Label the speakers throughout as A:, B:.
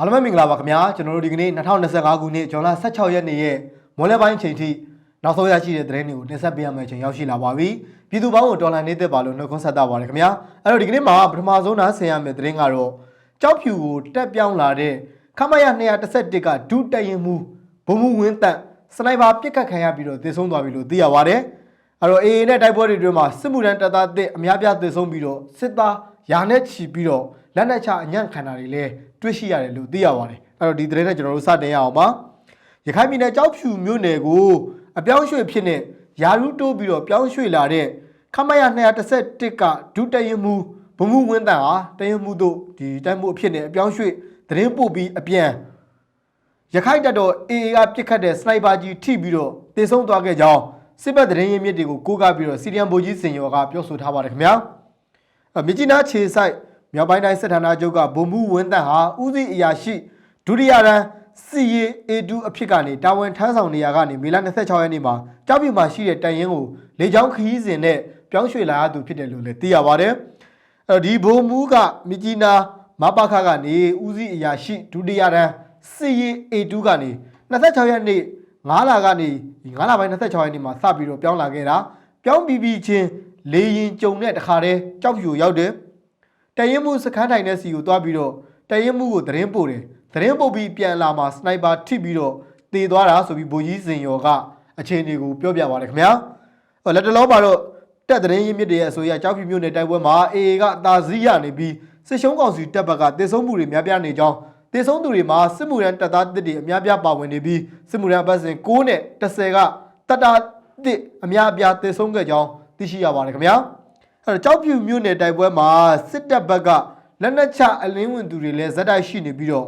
A: အားလုံးပဲမင်္ဂလာပါခင်ဗျာကျွန်တော်တို့ဒီကနေ့2025ခုနှစ်ဇွန်လ16ရက်နေ့ရဲ့မွန်းလယ်ပိုင်းချိန်ထိနောက်ဆုံးရရှိတဲ့သတင်းတွေကိုတင်ဆက်ပေးရမယ့်ချိန်ရောက်ရှိလာပါပြီပြည်သူပေါင်းကိုတော်လှန်နေသက်ပါလို့နှုတ်ခွန်းဆက်တာပါတယ်ခင်ဗျာအဲ့တော့ဒီကနေ့မှာပထမဆုံးနားဆင်ရမယ့်သတင်းကတော့ကြောက်ဖြူကိုတက်ပြောင်းလာတဲ့ခမရ211ကဒုတက်ရင်မှုဘုံမှုဝင်းတက်စနိုက်ပါပစ်ခတ်ခံရပြီးတော့သေဆုံးသွားပြီလို့သိရပါတယ်အဲ့တော့ AA နဲ့တိုက်ပွဲတွေအတွင်းမှာစစ်မှုထမ်းတပ်သားတစ်အများပြားသေဆုံးပြီးတော့စစ်သားယာနဲ့ချီပြီးတော့ လက်နက်ချအညံ့ခံတာတွေလည်းတွေ့ရှိရတယ်လို့သိရပါတယ်အဲ့တော့ဒီသတင်းနဲ့ကျွန်တော်တို့စတင်ရအောင်ပါရခိုင်ပြည်နယ်ကြောက်ဖြူမြို့နယ်ကိုအပြောင်းရွှေ့ဖြစ်နေယာရုတိုးပြီးတော့ပြောင်းရွှေ့လာတဲ့ခမရ211ကဒုတရင်မှုဘုံမှုဝင်းတန်ဟာတရင်မှုတို့ဒီတိုက်မှုအဖြစ်နဲ့အပြောင်းရွှေ့သတင်းပို့ပြီးအပြန်ရခိုင်တပ်တော် AA ကပြစ်ခတ်တဲ့စနိုက်ပါကြီးထိပြီးတော့တေဆုံးသွားခဲ့ကြောင်းစစ်ဘက်သတင်းရင်းမြစ်တွေကိုကိုးကားပြီးတော့စီရီယံဗိုလ်ကြီးစင်ရောကပြောဆိုထားပါတယ်ခင်ဗျာအမြကြီးနားခြေဆိုင် မြောက်ပိုင်းတိုင်းစစ်ဌာနချုပ်ကဗိုလ်မှူးဝင်းတန်းဟာဦးစီးအရာရှိဒုတိယရန်စီရီ A2 အဖြစ်ကနေတာဝန်ထမ်းဆောင်နေရကနေမေလ26ရက်နေ့မှာကြောက်ပြူမှာရှိတဲ့တန်ရင်ကိုလေကြောင်းခရီးစဉ်နဲ့ပြောင်းရွှေ့လာရသူဖြစ်တယ်လို့လည်းသိရပါတယ်အဲ့တော့ဒီဗိုလ်မှူးကမြကြီးနားမပခကနေဦးစီးအရာရှိဒုတိယရန်စီရီ A2 ကနေ26ရက်နေ့9လကနေ9လပိုင်း26ရက်နေ့မှာစပြီးတော့ပြောင်းလာခဲ့တာပြောင်းပြီးပြီးချင်းလေရင်ကြုံတဲ့တခါတည်းကြောက်ဖြူရောက်တယ် တရင်မှုစခန်းထိုင်တဲ့စီကိုသွားပြီးတော့တရင်မှုကိုသတင်းပို့တယ်သတင်းပို့ပြီးပြန်လာမှာစနိုက်ပါထိပြီးတော့တေသွားတာဆိုပြီးဗိုလ်ကြီးစင်ရောကအခြေအနေကိုပြောပြပါတယ်ခင်ဗျာဟိုလက်တလုံးမှာတော့တက်သတင်းရင်းမြစ်တွေရဲ့အဆိုအရကြောက်ဖြူမြို့နယ်တိုက်ပွဲမှာ AA ကအသာစီးရနေပြီးစစ်ရှုံးကောင်စီတပ်ဘက်ကတေဆုံးမှုတွေများပြားနေကြောင်းတည်ဆုံးသူတွေမှာစစ်မှုရန်တပ်သားတစ်တွေအများပြားပါဝင်နေပြီးစစ်မှုရန်အပတ်စဉ်6နဲ့10ကတပ်သားတစ်အများအပြားတည်ဆုံးခဲ့ကြောင်းသိရှိရပါတယ်ခင်ဗျာ အဲတော့ကြောက်ဖြူမြို့နယ်တိုက်ပွဲမှာစစ်တပ်ဘက်ကလက်နက်ချအလင်းဝင်သူတွေလည်းဇက်တိုက်ရှိနေပြီးတော့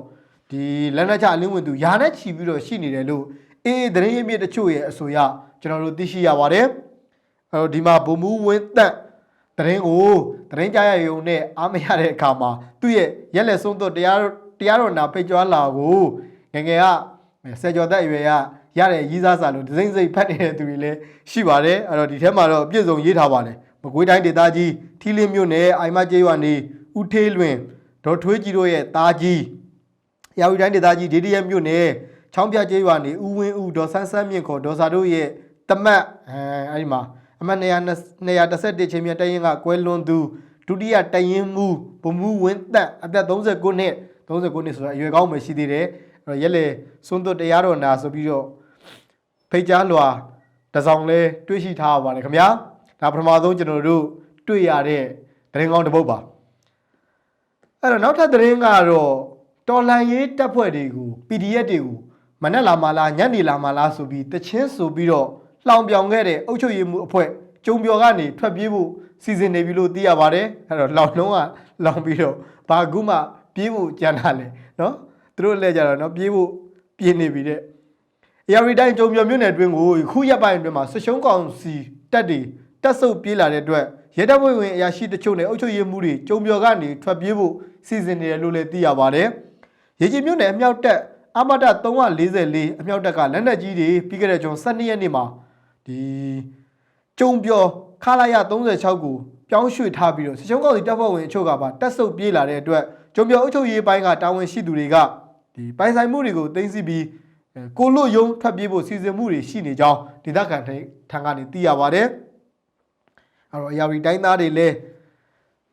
A: ဒီလက်နက်ချအလင်းဝင်သူယာနဲ့ချီပြီးတော့ရှိနေတယ်လို့အေးသတင်းရင်းမြစ်တချို့ရဲ့အဆိုအရကျွန်တော်တို့သိရှိရပါတယ်အဲတော့ဒီမှာဗိုလ်မှူးဝင်းတက်တရင်ကိုတရင်ကြရယုံနဲ့အားမရတဲ့အခါမှာသူ့ရဲ့ရက်လက်ဆုံးတော့တရားတရားတော်နာဖိတ်ကြွားလာကိုငယ်ငယ်ကဆယ်ကျော်သက်အရွယ်ကရတဲ့ရီးစားစာလို့ဒစိမ့်စိမ့်ဖတ်နေတဲ့သူတွေလည်းရှိပါတယ်အဲ့တော့ဒီထဲမှာတော့ပြည့်စုံရေးထားပါတယ် မကွေးတိုင်းဒေသကြီးထီလင်းမြို့နယ်အိုင်မကျေးရွာနေဦးထေးလွင်ဒေါ်ထွေးကြီးတို့ရဲ့သားကြီးရာဝီတိုင်းဒေသကြီးဒေဒီယမြို့နယ်ချောင်းပြကျေးရွာနေဦးဝင်းဦးဒေါ်ဆန်းဆန်းမြင့်ခေါ်ဒေါ်စာတို့ရဲ့တမတ်အဲအဲ့ဒီမှာအမှတ်211ချင်းမြတ်တရင်ကကွဲလွန်သူဒုတိယတရင်မူဗမူဝင်းသက်အသက်39နှစ်39နှစ်ဆိုတာအရွယ်ကောင်းမှရှိသေးတယ်အဲ့တော့ရက်လေစွန်းသွတ်တရားတော်နာဆိုပြီးတော့ဖိတ်ကြားလွာတစ်စောင်လဲတွေးရှိထားပါပါတယ်ခင်ဗျာ ဒါပထမဆုံးကျွန်တော်တို့တွေ့ရတဲ့သတင်းကောင်းတစ်ပုဒ်ပါအဲ့တော့နောက်ထပ်သတင်းကတော့တော်လန်ရေးတပ်ဖွဲ့တွေကို PDF တွေကိုမနဲ့လာမလားညနေလာမလားဆိုပြီးတချင်းဆိုပြီးတော့လှောင်ပြောင်ခဲ့တဲ့အုပ်ချုပ်ရေးမှုအဖွဲ့ကျုံပြော်ကနေထွက်ပြေးဖို့စီစဉ်နေပြီလို့သိရပါတယ်အဲ့တော့လောင်လုံးကလောင်ပြီးတော့ဘာကူမှပြေးဖို့ကြံတာလေနော်သူတို့လည်းကြတော့နော်ပြေးဖို့ပြေးနေပြီတဲ့ ARD တိုင်းကျုံပြော်မြို့နယ်အတွင်းကိုခုရက်ပိုင်းအတွင်းမှာဆွရှုံးကောင်စီတက်တွေ တက်ဆုပ်ပြေးလာတဲ့အတွက်ရဲတပ်ဖွဲ့ဝင်အရာရှိတချို့နဲ့အုပ်ချုပ်ရေးမှုတွေကျုံပြော်ကနေထွက်ပြေးဖို့စီစဉ်နေတယ်လို့လည်းသိရပါတယ်ရေကြီးမြို့နယ်အမြောက်တက်အမတ344အမြောက်တက်ကလက်နက်ကြီးတွေပြီးခဲ့တဲ့ဂျွန်12ရက်နေ့မှာဒီကျုံပြော်ခလာရ36ကိုပြောင်းရွှေ့ထားပြီးတော့ဆွရှုံးကောင်စီတပ်ဖွဲ့ဝင်အချို့ကပါတက်ဆုပ်ပြေးလာတဲ့အတွက်ကျုံပြော်အုပ်ချုပ်ရေးပိုင်းကတာဝန်ရှိသူတွေကဒီပိုင်ဆိုင်မှုတွေကိုသိမ်းဆည်းပြီးအဲကိုလွတ်ယုံထွက်ပြေးဖို့စီစဉ်မှုတွေရှိနေကြောင်းဒေသခံတွေထံကနေသိရပါတယ်။ အဲတော့အရာရီတိုင်းသားတွေလည်း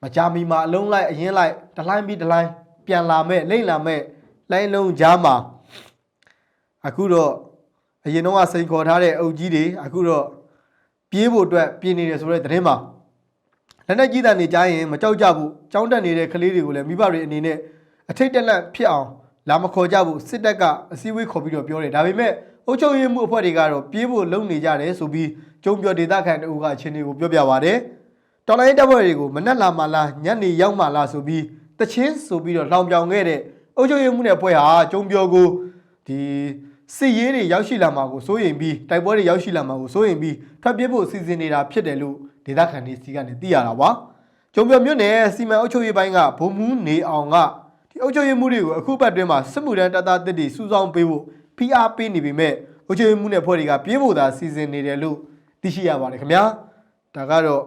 A: မကြမီမှာအလုံးလိုက်အရင်လိုက်တလိုင်းပြီးတလိုင်းပြန်လာမဲ့လိမ့်လာမဲ့လိုင်းလုံးကြားမှာအခုတော့အရင်တော့ကစိန်ခေါ်ထားတဲ့အုပ်ကြီးတွေအခုတော့ပြေးဖို့အတွက်ပြင်နေတယ်ဆိုတဲ့သတင်းမှာလက်နက်ကြီးတန်နေကြရင်မကြောက်ကြဘူးကြောင်းတက်နေတဲ့ကလေးတွေကိုလည်းမိဘတွေအနေနဲ့အထိတ်တက်လက်ဖြစ်အောင်လာမခေါ်ကြဘူးစစ်တပ်ကအစည်းအဝေးခေါ်ပြီးတော့ပြောတယ်ဒါပေမဲ့ အုပ်ချုပ်ရေးမှုအဖွဲ့တွေကတော့ပြေးဖို့လုံနေကြတယ်ဆိုပြီးကျုံပြောဒေသခံတူကအချင်းတွေကိုပြောပြပါတယ်တော်လိုင်းတပ်ဖွဲ့တွေကိုမနှက်လာမှလားညနေရောက်မှလားဆိုပြီးတချင်းဆိုပြီးတော့လောင်ပြောင်ခဲ့တဲ့အုပ်ချုပ်ရေးမှုနဲ့အဖွဲ့ဟာကျုံပြောကိုဒီစစ်ရေးတွေရောက်ရှိလာမှာကိုစိုးရိမ်ပြီးတိုက်ပွဲတွေရောက်ရှိလာမှာကိုစိုးရိမ်ပြီးထွက်ပြေးဖို့စီစဉ်နေတာဖြစ်တယ်လို့ဒေသခံတွေစီကနေသိရတာပါကျုံပြောမြို့နယ်စီမံအုပ်ချုပ်ရေးပိုင်းကဘုံမူးနေအောင်ကဒီအုပ်ချုပ်ရေးမှုတွေကိုအခုပတ်တွင်းမှာစစ်မှုထမ်းတပ်သားတစ်တွေစုဆောင်းပေးဖို့ ဖိအားပေးနေပေမဲ့အုပ်ချုပ်ရေးမှုနဲ့ဖွဲ့တွေကပြေးဖို့သာစီစဉ်နေတယ်လို့သိရှိရပါတယ်ခင်ဗျာဒါကတော့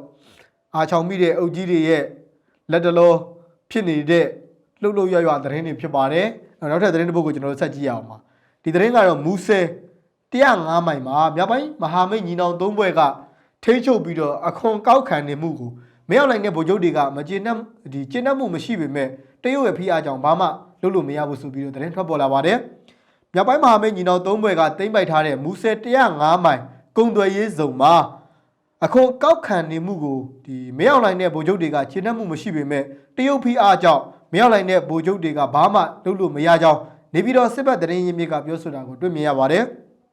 A: အာချောင်မိတဲ့အုပ်ကြီးတွေရဲ့လက်တလောဖြစ်နေတဲ့လှုပ်လှုပ်ရွရွသတင်းတွေဖြစ်ပါတယ်နောက်ထပ်သတင်းတစ်ပုဒ်ကိုကျွန်တော်တို့ဆက်ကြည့်ရအောင်ပါဒီသတင်းကတော့မူဆယ်105မိုင်မှာမြောက်ပိုင်းမဟာမိတ်ညီနောင်သုံးဘွဲကထိချုပ်ပြီးတော့အခွန်ကောက်ခံနေမှုကိုမရောက်နိုင်တဲ့ဗိုလ်ချုပ်တွေကမကျေနပ်ဒီကျေနပ်မှုမရှိပေမဲ့တရုတ်ရဲ့ဖိအားကြောင့်ဘာမှလုပ်လို့မရဘူးဆိုပြီးတော့သတင်းထွက်ပေါ်လာပါတယ် မြောက်ပိုင်းမဟာမိတ်ညီနောင်သုံးဘွဲကတိမ့်ပိုက်ထားတဲ့မူဆယ်105မိုင်ကုံသွယ်ရေးဇုံမှာအခုကောက်ခံနေမှုကိုဒီမရောက်နိုင်တဲ့ဗိုလ်ချုပ်တွေကခြေနှက်မှုမရှိပေမဲ့တရုတ်ဖိအားကြောင့်မရောက်နိုင်တဲ့ဗိုလ်ချုပ်တွေကဘာမှလုပ်လို့မရကြောင်းနေပြည်တော်စစ်ဘက်တရင်ရင်းမြစ်ကပြောဆိုတာကိုတွေ့မြင်ရပါတယ်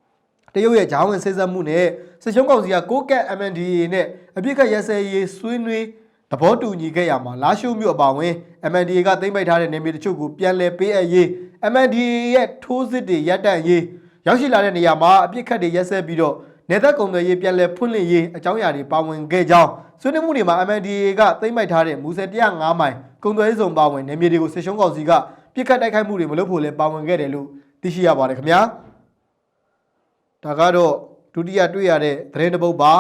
A: ။တရုတ်ရဲ့ဂျာဝင်စစ်ဆက်မှုနဲ့စစ်ချုံးကောင်စီကကိုကက် MNDAA နဲ့အပြစ်ခတ်ရစဲရေးဆွေးနွေး သဘောတူညီခဲ့ရမှာလာရှိုးမြို့အပါအဝင် MNDAA ကသိမ်းပိုက်ထားတဲ့နေမြေတချို့ကိုပြန်လည်ပေးအပ်ရေး MNDAA ရဲ့ထိုးစစ်တွေရပ်တန့်ရေးရောက်ရှိလာတဲ့နေရာမှာအပြစ်ခတ်တွေရက်စဲပြီးတော့နေသက်ကုံတွေရေးပြန်လဲဖွင့်လှစ်ရေးအကြောင်းအရာတွေပါဝင်ခဲ့ကြောင်းဆွေးနွေးမှုတွေမှာ MNDAA ကသိမ်းပိုက်ထားတဲ့မူဆယ်105မိုင်ကုံသွဲစုံပါဝင်နေမြေတွေကိုစစ်ရှုံးကောင်စီကပြစ်ခတ်တိုက်ခိုက်မှုတွေမလုပ်ဖို့လဲပါဝင်ခဲ့တယ်လို့သိရှိရပါတယ်ခင်ဗျာဒါကတော့ဒုတိယတွေ့ရတဲ့သတင်းတစ်ပုဒ်ပါ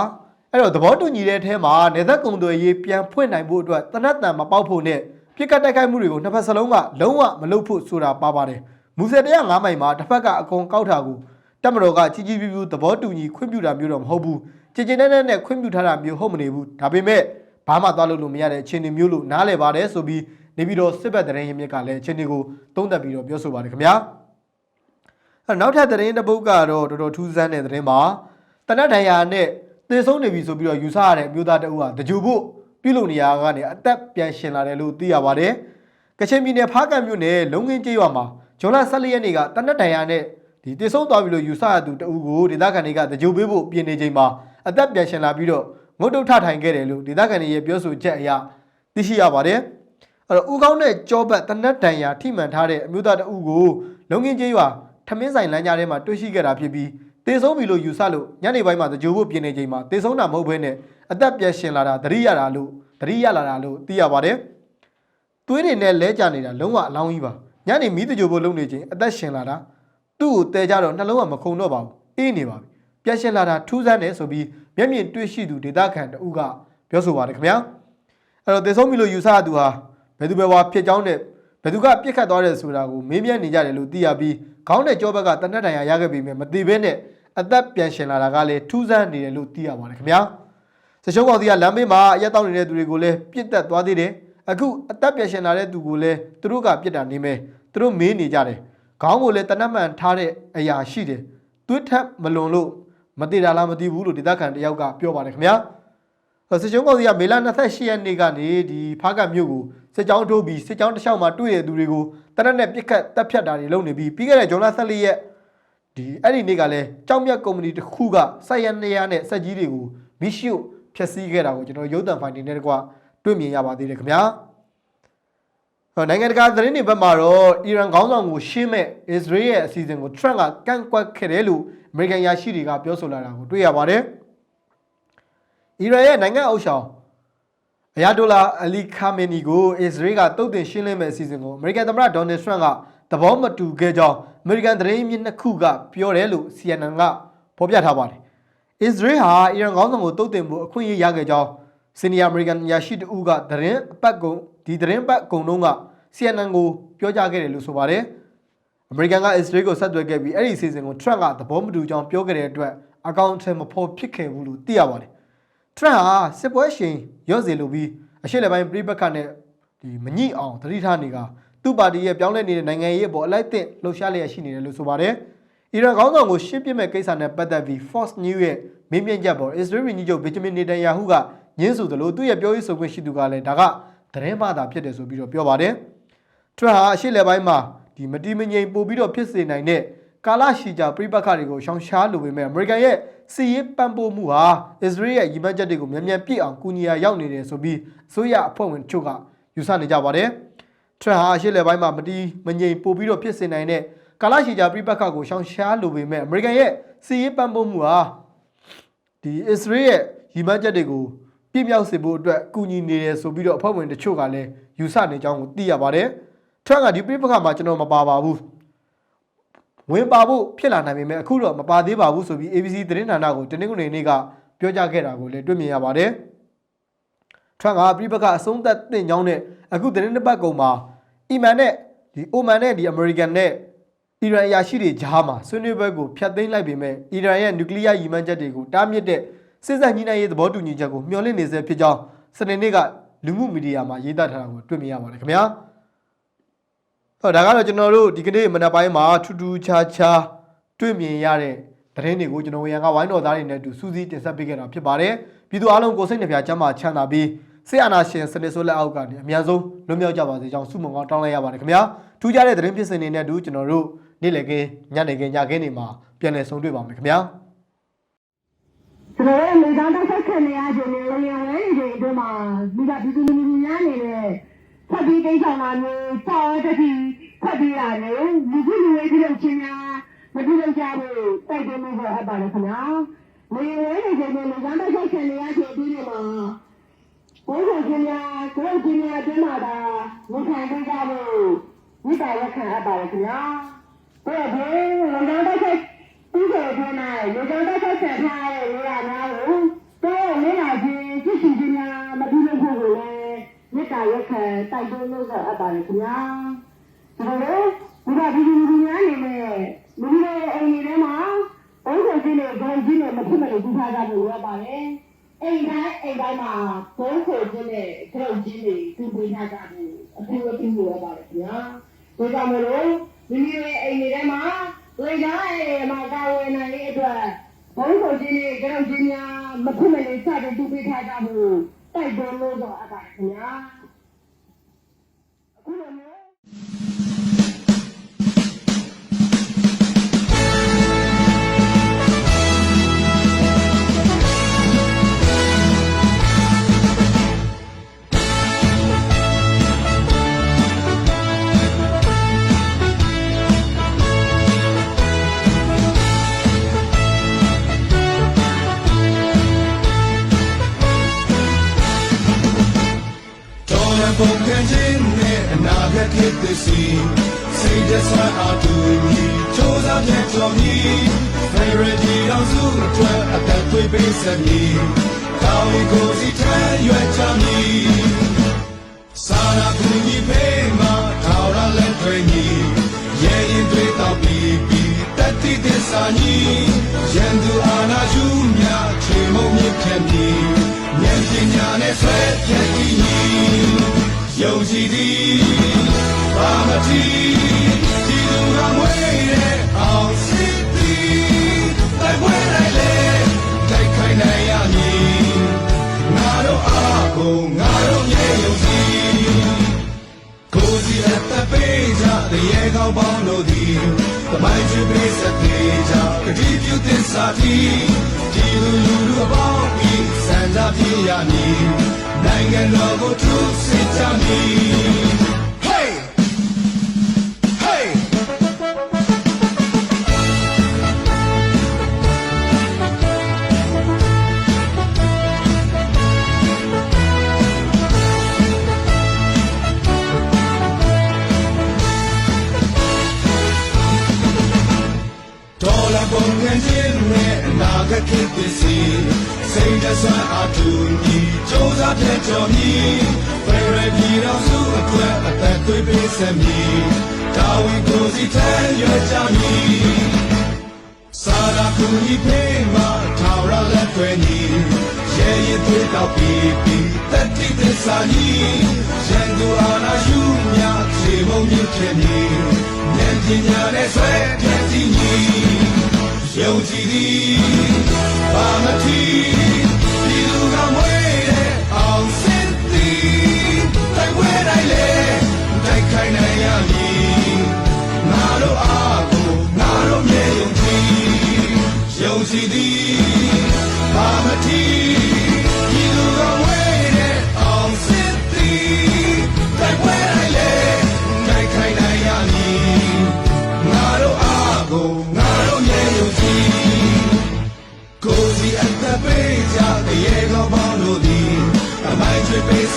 A: အဲ့တော့သဘောတူညီတဲ့အထဲမှာနေသက်ကုံသွဲရေးပြန်ဖွင့်နိုင်ဖို့အတွက်တနတ်တန်မပေါက်ဖို့နဲ့ပြစ်ခတ်တိုက်ခိုက်မှုတွေကိုနှစ်ဖက်စလုံးကလုံးဝမလုပ်ဖို့ဆိုတာပါပါတယ်မူဆယ်105မိုင်မှာတစ်ဖက်ကအကုန်ကောက်တာကိုတက်မတော်ကကြီးကြီးပြူးပြူးသဘောတူညီခွင့်ပြုတာမျိုးတော့မဟုတ်ဘူးကြည်ကြည်နဲ့နဲ့နဲ့ခွင့်ပြုထားတာမျိုးဟုတ်မနေဘူးဒါပေမဲ့ဘာမှသွားလို့လို့မရတဲ့အခြေအနေမျိုးလို့နားလည်ပါတယ်ဆိုပြီးနေပြီးတော့စစ်ဘက်တရင်ရင်းမြစ်ကလည်းအခြေအနေကိုသုံးသပ်ပြီးတော့ပြောဆိုပါတယ်ခင်ဗျာအဲနောက်ထပ်သတင်းတစ်ပုဒ်ကတော့တော်တော်ထူးဆန်းတဲ့သတင်းပါတနတ်ဒဏ်ရာနဲ့ သေဆုံးနေပြီဆိုပြီးတော့ယူဆရတဲ့အမျိုးသားတအုပ်ဟာတကြူဖို့ပြုလုပ်နေရကနေအသက်ပြန်ရှင်လာတယ်လို့သိရပါတယ်ကချင်ပြည်နယ်ဖားကံမြို့နယ်လုံငင်းကျေးရွာမှာဂျွန်လ14ရက်နေ့ကတနတ်ဒဏ်ရာနဲ့ဒီတည်ဆုံးသွားပြီလို့ယူဆရသူတဦးကိုဒေသခံတွေကတကြိုပေးဖို့ပြင်နေချိန်မှာအသက်ပြန်ရှင်လာပြီးတော့ငုတ်တုတ်ထထိုင်ခဲ့တယ်လို့ဒေသခံတွေရဲ့ပြောဆိုချက်အရသိရှိရပါတယ်အဲ့တော့ဦးကောင်းတဲ့ကြောဘတ်တနတ်တန်ရာထိမှန်ထားတဲ့အမျိုးသားတဦးကိုလုံငင်းကျေးရွာထမင်းဆိုင်လမ်းကြားထဲမှာတွေ့ရှိခဲ့တာဖြစ်ပြီး တည်ဆုံးပြီလို့ယူဆလို့ညနေပိုင်းမှာတကြိုဖို့ပြင်နေချိန်မှာတည်ဆုံးတာမဟုတ်ဘဲနဲ့အသက်ပြန်ရှင်လာတာသတိရတာလို့သတိရလာတာလို့သိရပါတယ်သွေးတွေနဲ့လဲကျနေတာလုံးဝအလောင်းကြီးပါညနေမီးတကြိုဖို့လုပ်နေချိန်အသက်ရှင်လာတာသူ့ကိုတဲကြတော့နှလုံးကမခုန်တော့ပါဘူးအေးနေပါပြီပြက်ရှက်လာတာထူးဆန်းတယ်ဆိုပြီးမျက်မြင်တွေ့ရှိသူဒေတာခန်တဦးကပြောဆိုပါတယ်ခင်ဗျာအဲ့တော့သေဆုံးပြီလို့ယူဆရသူဟာဘယ်သူပဲဝါဖြစ်ကြောင်းနဲ့ ဘယ်သူကပြစ်ခတ်သွားတယ်ဆိုတာကိုမေးမြန်းနေကြတယ်လို့သိရပြီးခေါင်းနဲ့ကြောဘက်ကတနက်တန်ရာရခဲ့ပြီးမြဲမသိဘဲနဲ့အသက်ပြန်ရှင်လာတာကလည်းထူးဆန်းနေတယ်လို့သိရပါတယ်ခင်ဗျာစရှုံးကောင်စီကလမ်းဘေးမှာအရက်တောက်နေတဲ့သူတွေကိုလည်းပြစ်တက်သွားသေးတယ်အခုအသက်ပြန်ရှင်လာတဲ့သူကိုလည်းသူတို့ကပြစ်တာနေမယ်သူတို့မေးနေကြတယ်ခေါင်းကိုလည်းတနတ်မှန်ထားတဲ့အရာရှိတယ်သွေးထက်မလွန်လို့မတည်တာလားမတည်ဘူးလို့ဒေသခံတယောက်ကပြောပါတယ်ခင်ဗျာစစ်ချုံကောင်စီကမေလ28ရက်နေ့ကနေဒီဖားကတ်မြို့ကို စစ်ကြောင်းထိုးပြီးစစ်ကြောင်းတစ်လျှောက်မှာတွေ့ရတဲ့သူတွေကိုတနတ်နဲ့ပြစ်ခတ်တပ်ဖြတ်တာတွေလုပ်နေပြီးပြီးခဲ့တဲ့ဇွန်လ14ရက်ဒီအဲ့ဒီနေ့ကလည်းကြောင်မြတ်ကုမ္ပဏီတစ်ခုကစိုက်ရနေရနဲ့စက်ကြီးတွေကိုမိရှုဖျက်ဆီးခဲ့တာကိုကျွန်တော်ရုပ်သံဖိုင်တင်နဲ့တကွတွေ့မြင်ရပါသေးတယ်ခင်ဗျာဟိုနိုင်ငံတကာသတင်းတွေဘက်မှာတော့အီရန်ခေါင်းဆောင်ကိုရှင်းမဲ့အစ္စရေးရဲ့အစီအစဉ်ကို Trump ကကန့်ကွက်ခဲ့တယ်လို့အမေရိကန်ရရှိတွေကပြောဆိုလာတာကိုတွေ့ရပါတယ်။အီရန်ရဲ့နိုင်ငံအုပ်ဆောင် အယာတိုလာအလီခါမီနီကိုအစ္စရေးကတုတ်တင်ရှင်းလင်းမဲ့အစီအစဉ်ကိုအမေရိကန်သမ္မတဒေါ်နယ်ထရန့်ကသဘောမတူခဲ့ကြောင်းအမေရိကန်သတင်းမြစ်နှစ်ခုကပြောတယ်လို့ CNN ကဖော်ပြထားပါတယ်။အစ္စရေးဟာအီရန်ခေါင်းဆောင်ကိုတုတ်တင်ဖို့အခွင့်အရေးရခဲ့ကြောင်းစီနီယာအမေရိကန်ရရှိတဦးကသတင်းအပတ်ကုန်ဒီသတင်းပတ်ကုန်တုန်းက CNN ကိုပြောကြားခဲ့တယ်လို့ဆိုပါတယ်။အမေရိကန်ကအစ္စရေးကိုဆက်သွယ်ခဲ့ပြီးအဲ့ဒီစီစဉ်ကို Trump ကသဘောမတူကြောင်းပြောခဲ့တဲ့အတွက်အကောင့်ထဲမဖော်ဖြစ်ခဲ့ဘူးလို့သိရပါတယ်။ Trump ဟာစစ်ပွဲရှင်ရော့စေလိုပြီးအရှေ့လက်ပိုင်းပြည်ပခတ်နဲ့ဒီမညှိအောင်သတိထားနေကသူ့ပါတီရဲ့ပြောင်းလဲနေတဲ့နိုင်ငံရေးအပေါ်အလိုက်တင်လှုပ်ရှားလျက်ရှိနေတယ်လို့ဆိုပါတယ်။အီရန်ခေါင်းဆောင်ကိုရှင်းပြမဲ့ကိစ္စနဲ့ပတ်သက်ပြီး Fox News ရဲ့မင်းမြင့်ချက်ပေါ် Israel ဝန်ကြီးချုပ် Benjamin Netanyahu ကညင်းဆိုသလိုသူ့ရဲ့ပြောရေးဆိုခွင့်ရှိသူကလည်းဒါကသတင်းမှသာဖြစ်တယ်ဆိုပြီးတော့ပြောပါတယ်။ Trump ဟာအရှေ့လက်ပိုင်းမှာဒီမတီမငြိမ်ပို့ပြီးတော့ဖြစ်စေနိုင်တဲ့ကာလရှည်ကြာပြိပခါတွေကိုရှောင်ရှားလိုပေမဲ့အမေရိကန်ရဲ့ စီးရေးပံ့ပိုးမှုဟာအစ္စရေးရဲ့ရည်မှန်းချက်တွေကိုမြန်မြန်ပြည့်အောင်ကူညီရာရောက်နေတယ်ဆိုပြီးအစိုးရအဖွဲ့ဝင်တို့ကယူဆနေကြပါတယ်။ Trump ဟာအရှေ့လက်ပိုင်းမှာမတီမငြိမ်ပို့ပြီးတော့ဖြစ်စေနိုင်တဲ့ကာလရှည်ကြာပြိပခါကိုရှောင်ရှားလိုပေမဲ့အမေရိကန်ရဲ့စီးရေးပံ့ပိုးမှုဟာဒီအစ္စရေးရဲ့ရည်မှန်းချက်တွေကိုပြည့်မြောက်စေဖို့အတွက်ကူညီနေတယ်ဆိုပြီးတော့အဖွဲ့ဝင်တချို့ကလည်းယူဆနေကြောင်းကိုသိရပါတယ်။ Trump ကဒီပြိပခါမှာကျွန်တော်မပါပါဘူး။ ဝင်ပါဖို့ဖြစ်လာနိုင်ပေမဲ့အခုတော့မပါသေးပါဘူးဆိုပြီး ABC သတင်းဌာနကိုတနင်္ဂနွေနေ့ကပြောကြားခဲ့တာကိုလည်းတွေ့မြင်ရပါတယ်။ Trump ကပြိပခါအဆုံးသက်တင်ကြောင်းနဲ့အခုသတင်းတစ်ပတ်ကုန်မှာအီမန်နဲ့ဒီဒီအိုမန်နဲ့ဒီအမေရိကန်နဲ့အီရန်အရာရှိတွေကြားမှာဆွေးနွေးပွဲကိုဖျက်သိမ်းလိုက်ပေမဲ့အီရန်ရဲ့နျူကလ িয়ার ရည်မှန်းချက်တွေကိုတားမြစ်တဲ့စစ်စက်ညှိနှိုင်းရေးသဘောတူညီချက်ကိုမျှော်လင့်နေဆဲဖြစ်ကြောင်းစနေနေ့ကလူမှုမီဒီယာမှာရေးသားထားတာကိုတွေ့မြင်ရပါတယ်ခင်ဗျာ ဟောဒါကတော့ကျွန်တော်တို့ဒီကနေ့မနက်ပိုင်းမှာထူးထူးခြားခြားတွေ့မြင်ရတဲ့သတင်းတွေကိုကျွန်တော်ရန်ကဝိုင်းတော်သားတွေနဲ့အတူစူးစီးတင်ဆက်ပေးခဲ့တာဖြစ်ပါတယ်ပြည်သူအားလုံးကိုစိတ်နှပြချမ်းသာချမ်းသာပြီးဆေးအာနာရှင်စနစ်ဆိုးလက်အောက်ကနေအများဆုံးလွတ်မြောက်ကြပါစေကြောင်းဆုမွန်ကောင်းတောင်းလိုက်ရပါတယ်ခင်ဗျာထူးခြားတဲ့သတင်းဖြစ်စဉ်တွေနဲ့အတူကျွန်တော်တို့နေ့လည်ခင်းညနေခင်းညခင်းတွေမှာပြန်လည်ဆုံတွေ့ပါမယ်ခင်ဗျာ
B: ကျွန်တော်တို့လေကောင်းတက်ဆက်ခံနေရခြင်းနဲ့လေယာဉ်ဝဲတွေအတွင်းမှာမိဘပြည်သူလူထုများနေတဲ့ဖတ်ပြီးကိစ္စနာမျိုးစောက်တတိ ဖတ်ပြီးရတယ်လူခုလူဝေးပြုလုပ်ခြင်းများမပြုလုပ်ကြဘူးတိုက်တွန်းမှုပေါ်အပ်ပါတယ်ခင်ဗျာလေယာဉ်ဝဲတွေခြင်းနဲ့လေကောင်းတက်ဆက်ခံနေရခြင်းအတွင်းမှာဘုရားရှင်များကိုယ်ရှင်များအတွင်းမှာဒါဝန်ခံပေးကြဖို့မိဘရက်ခံအပ်ပါတယ်ခင်ဗျာဘုရားဘုရားလေကောင်းတက်ဆက်ဒီလိုပြောနေလေကောင်းတက်ဆက်ခံထားရတဲ့နေရာများကိုတော့လေ့လာခြင်းသိရှိခြင်းများမပြုလုပ်ဖို့ကိုလည်းမေတ္တာရက်ခံတိုက်တွန်းလို့ဆိုအပ်ပါတယ်ခင်ဗျာ ဒါလိုဘုရားဒီလိုများနေနဲ့လူတွေအိမ်တွေမှာဘုရားရှင်နဲ့ဂုဏ်ကြီးနဲ့မဖြစ်မလို့ဒီထားကြဖို့ရပါတယ်အိမ်တိုင်းအိမ်တိုင်းမှာဘုန်းကိုခြင်းနဲ့ဂုဏ်ကြီးတွေသူပေးထားကြဖို့အထူးအထူးလိုရပါတယ်ခင်ဗျာဒါကြောင့်မလို့မိမိရဲ့အိမ်တွေထဲမှာလေကားရဲ့မှာကာဝယ်နိုင်တဲ့အတွက်ဘုန်းကိုခြင်းနဲ့ဂုဏ်ကြီးများမဖြစ်မလို့စတဲ့သူပေးထားကြဖို့တိုက်တွန်းလို့ဆိုအပ်ပါတယ်ခင်ဗျာအခုလိုမျိုး
C: ချိုးစားဖြတ်ကျော်မည်ဖေရဒီအောင်စုအတွက်အသက်သွေးပေးစမည်ကောင်းရီကိုစီထမ်းရွက်ချမည်စာနာကူညီပေးမှာထောက်ရလက်တွေညီရဲ့ရင်တွေတော့ပြီးပြီးတတိသစ္စာညီရန်သူအာနာယူမြချေမုံမြင့်ဖြစ်မည်ဉာဏ်ပညာနဲ့ဆွဲဖြတ်တည်ညီယုံကြည်သည်ဘာမတိ တီဒီလူလူလူအပေါင်းဤစံကြပြေရမည်နိုင်ငံတော်ကိုထုစစ်ကြမည် စိတ်တဆွမ်းအားတူညီစူးစမ်းဖြတ်ကျော်မည်ဖရပြည်တော်စုအတွက်အသက်သွေးပေးစမည်တာဝန်ကိုစီထမ်းရွက်ကြမည်စာရာကူညီပေးမှာထာဝရလက်တွေညီရဲ့ရင်သွေးတော့ပြီးပြီးတတိသစ္စာညီရန်သူအာနာယူမြခြေမုံမြင့်ဖြစ်မည်ဉာဏ်ပညာနဲ့ဆွဲပြည့်စည်ညီယုံကြည်သည်ဘာမတိ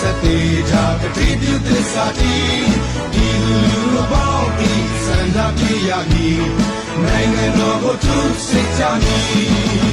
C: ဆက်သေးကြကတိပြုသစ္စာတီဒီလူလူအပေါင်းဒီစံသာပြရမည်နိုင်ငံတော်ကိုထုစစ်ကြမည် Hey